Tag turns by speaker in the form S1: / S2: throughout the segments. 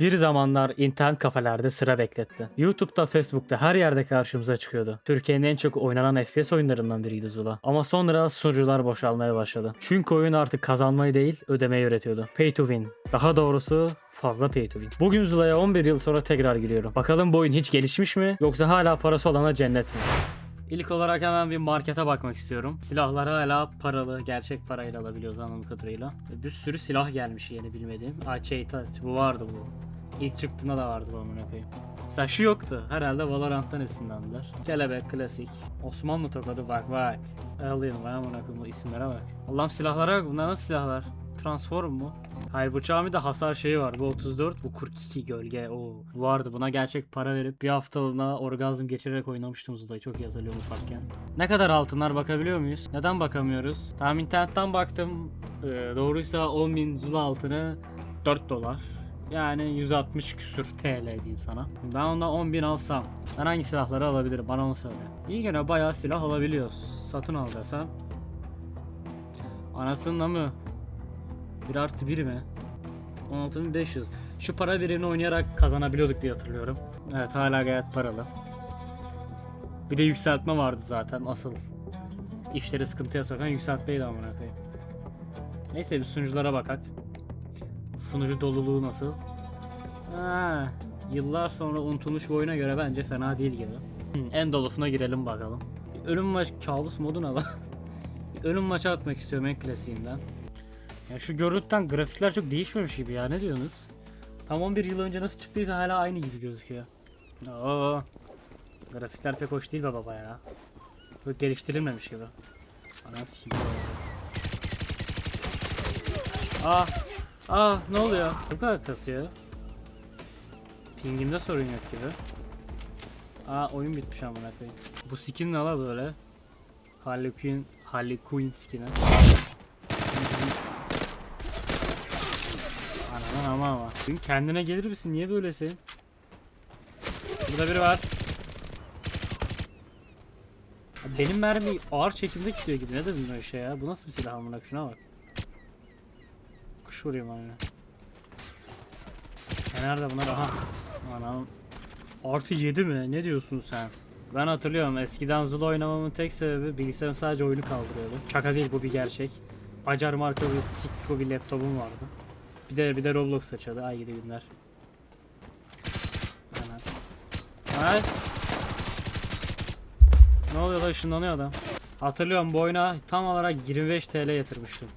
S1: Bir zamanlar internet kafelerde sıra bekletti. YouTube'da, Facebook'ta her yerde karşımıza çıkıyordu. Türkiye'nin en çok oynanan FPS oyunlarından biriydi Zula. Ama sonra sunucular boşalmaya başladı. Çünkü oyun artık kazanmayı değil, ödemeyi öğretiyordu. Pay to win. Daha doğrusu fazla pay to win. Bugün Zula'ya 11 yıl sonra tekrar giriyorum. Bakalım bu oyun hiç gelişmiş mi yoksa hala parası olana cennet mi? İlk olarak hemen bir markete bakmak istiyorum. Silahları hala paralı, gerçek parayla alabiliyoruz anladığım kadarıyla. Bir sürü silah gelmiş yeni bilmediğim. Aa şey, ta- bu vardı bu. İlk çıktığında da vardı amına koyayım. Mesela şu yoktu. Herhalde Valorant'tan esinlendiler. Kelebek, klasik. Osmanlı tokadı bak bak. Alien vay amına koyayım bu isimlere bak. Allah'ım silahlara bak. Bunlar nasıl silahlar? Transform mu? Hayır bıçağın bir de hasar şeyi var. Bu 34, bu 42 gölge. O vardı. Buna gerçek para verip bir haftalığına orgazm geçirerek oynamıştım Zula'yı. Çok iyi hatırlıyorum ufakken. Ne kadar altınlar bakabiliyor muyuz? Neden bakamıyoruz? Tamam internetten baktım. Ee, doğruysa 10.000 Zula altını 4 dolar. Yani 160 küsür TL diyeyim sana. Ben ondan 10.000 alsam ben hangi silahları alabilirim? Bana onu söyle. İyi gene bayağı silah alabiliyoruz. Satın al. Anasının mı? 1 artı 1 mi? 16.500. Şu para birimini oynayarak kazanabiliyorduk diye hatırlıyorum. Evet hala gayet paralı. Bir de yükseltme vardı zaten asıl. İşleri sıkıntıya sokan yükseltmeydi amına koyayım. Neyse bir sunuculara bakak. Sunucu doluluğu nasıl? Ha, yıllar sonra unutulmuş bir oyuna göre bence fena değil gibi. En dolusuna girelim bakalım. Ölüm maç kabus modu ne lan? Ölüm maçı atmak istiyorum en klasiğinden. Ya şu görüntüden grafikler çok değişmemiş gibi ya ne diyorsunuz? Tam 11 yıl önce nasıl çıktıysa hala aynı gibi gözüküyor. Oo. Grafikler pek hoş değil be baba ya. Böyle geliştirilmemiş gibi. Anam sikeyim. Ah. Ah ne oluyor? Bu kadar kasıyor. Pingimde sorun yok gibi. Aa oyun bitmiş amına koyayım. Bu skin ne la böyle? Harley Quinn, Harley Quinn skin'i. Anam ama ama. Kendine gelir misin? Niye böylesin? Burada biri var. Benim mermi ağır çekimde gidiyor gibi. Ne dedim böyle şey ya? Bu nasıl bir silah amına şuna bak. Kuş vuruyor. Ya nerede bunlar? Aha. Anam. Artı 7 mi? Ne diyorsun sen? Ben hatırlıyorum eskiden Zula oynamamın tek sebebi bilgisayarım sadece oyunu kaldırıyordu. Şaka değil bu bir gerçek. Acar marka bir sikko bir laptopum vardı. Bir de bir de Roblox açıyordu. Ay gidi günler. Hemen. Ay. Ne oluyor da ışınlanıyor adam. Hatırlıyorum bu oyuna tam olarak 25 TL yatırmıştım.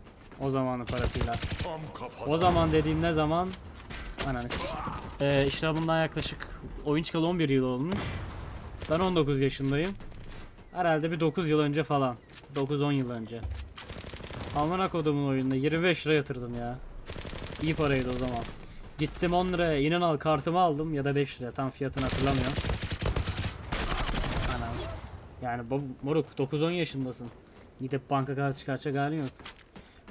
S1: O zamanın parasıyla. O zaman dediğim ne zaman? Ananı. Ee, işte bundan yaklaşık oyun çıkalı 11 yıl olmuş. Ben 19 yaşındayım. Herhalde bir 9 yıl önce falan. 9-10 yıl önce. Amına kodumun oyununa 25 lira yatırdım ya. İyi paraydı o zaman. Gittim 10 liraya inan al kartımı aldım ya da 5 liraya tam fiyatını hatırlamıyorum. Anam. Yani moruk 9-10 yaşındasın. Gidip banka kartı çıkartacak halin yok.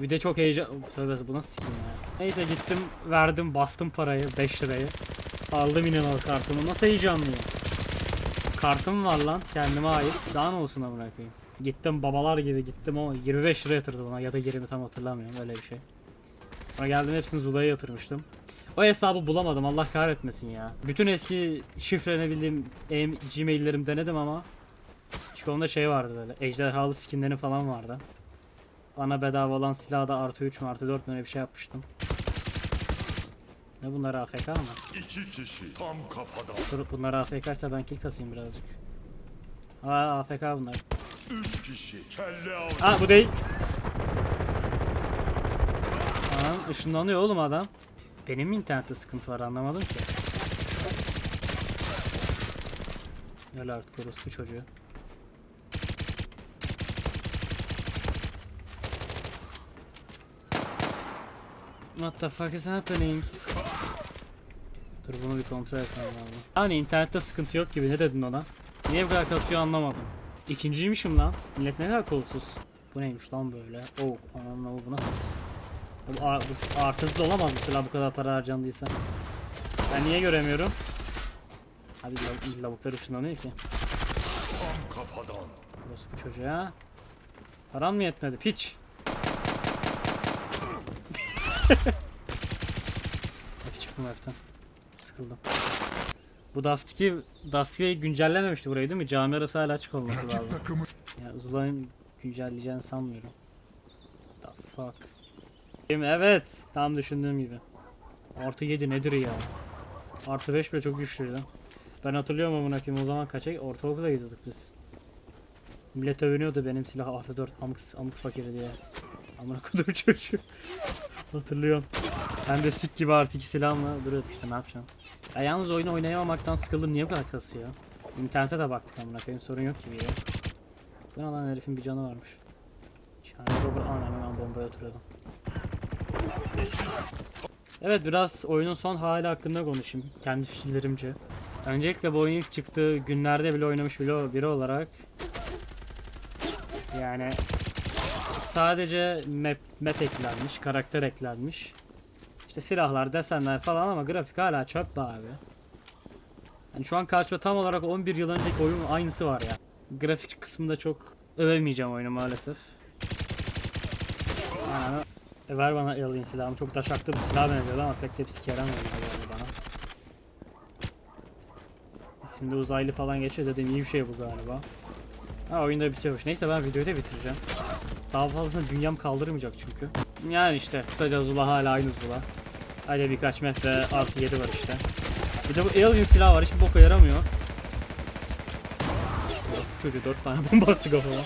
S1: Bir de çok heyecan... Tövbe bu nasıl sikim ya. Neyse gittim verdim bastım parayı 5 lirayı. Aldım inanal kartımı. Nasıl heyecanlıyım. Kartım var lan kendime ait. Daha ne olsun amına koyayım. Gittim babalar gibi gittim o 25 lira yatırdım ona ya da 20 tam hatırlamıyorum öyle bir şey. Sonra geldim hepsini Zula'ya yatırmıştım. O hesabı bulamadım Allah kahretmesin ya. Bütün eski şifrelenebildiğim em- Gmail'lerim denedim ama çünkü onda şey vardı böyle ejderhalı skinleri falan vardı. Ana bedava olan silahı da artı 3 mü artı 4 mü öyle bir şey yapmıştım. Ne bunlar AFK mı?
S2: İki kişi tam kafadan.
S1: Dur bunlar AFK ise ben kill kasayım birazcık. Aa AFK bunlar.
S2: Üç kişi kelle avcı.
S1: Aa bu değil. Anam ışınlanıyor oğlum adam. Benim mi internette sıkıntı var anlamadım ki. Öyle artık orospu çocuğu. What the fuck is happening? Dur bunu bir kontrol etmem lazım. Hani internette sıkıntı yok gibi ne dedin ona? Niye bu kadar kasıyor anlamadım. İkinciymişim lan. Millet ne kadar kolsuz. Bu neymiş lan böyle? Oh anam lan bu nasıl? Bu, bu artısız olamaz mesela bu kadar para harcandıysa. Ben niye göremiyorum? Abi lav- lavuklar ışınlanıyor ki.
S2: Tam kafadan.
S1: Burası bu çocuğa. Paran mı yetmedi? Piç. Hep çıktım hepten. sıkıldım. Bu Daftik'i Daftik'i güncellememişti burayı değil mi? Cami arası hala açık olması lazım. Ya Zula'nın güncelleyeceğini sanmıyorum. The fuck. Evet, tam düşündüğüm gibi. Artı 7 nedir ya? Artı 5 bile çok güçlüydü. Ben hatırlıyorum amına koyayım o zaman kaça ortaokula gidiyorduk biz. Millet övünüyordu benim silah artı 4 amık, amık fakiri diye. Amına kodum çocuğu. Hatırlıyorum. Hem de sik gibi artı 2 silahımla duruyorduk işte ne yapacağım. Ya yalnız oyunu oynayamamaktan sıkıldım niye bu kadar kasıyor? İnternete de baktık amına koyayım sorun yok gibi ya. Bu ne lan herifin bir canı varmış. Yani Robert anam ben bombaya oturuyordum. Evet biraz oyunun son hali hakkında konuşayım. Kendi fikirlerimce. Öncelikle bu oyun ilk çıktığı günlerde bile oynamış biri, biri olarak yani sadece map, map eklenmiş, karakter eklenmiş. İşte silahlar, desenler falan ama grafik hala çöp be abi. Yani şu an karşıma tam olarak 11 yıl önceki oyunun aynısı var ya. Grafik kısmında çok övemeyeceğim oyunu maalesef. Ananı e ver bana alien silahımı. Çok taşaklı bir silah benziyordu ama pek de gibi geldi bana. İsimde uzaylı falan geçiyor dedim iyi bir şey bu galiba. Ha oyunda bitiyormuş. Neyse ben videoyu da bitireceğim. Daha fazlasını dünyam kaldırmayacak çünkü. Yani işte kısaca Zula hala aynı Zula. Hadi birkaç metre artı 7 var işte. Bir de bu alien silah var hiçbir boka yaramıyor. Çocuğu 4 tane bomba attı kafama.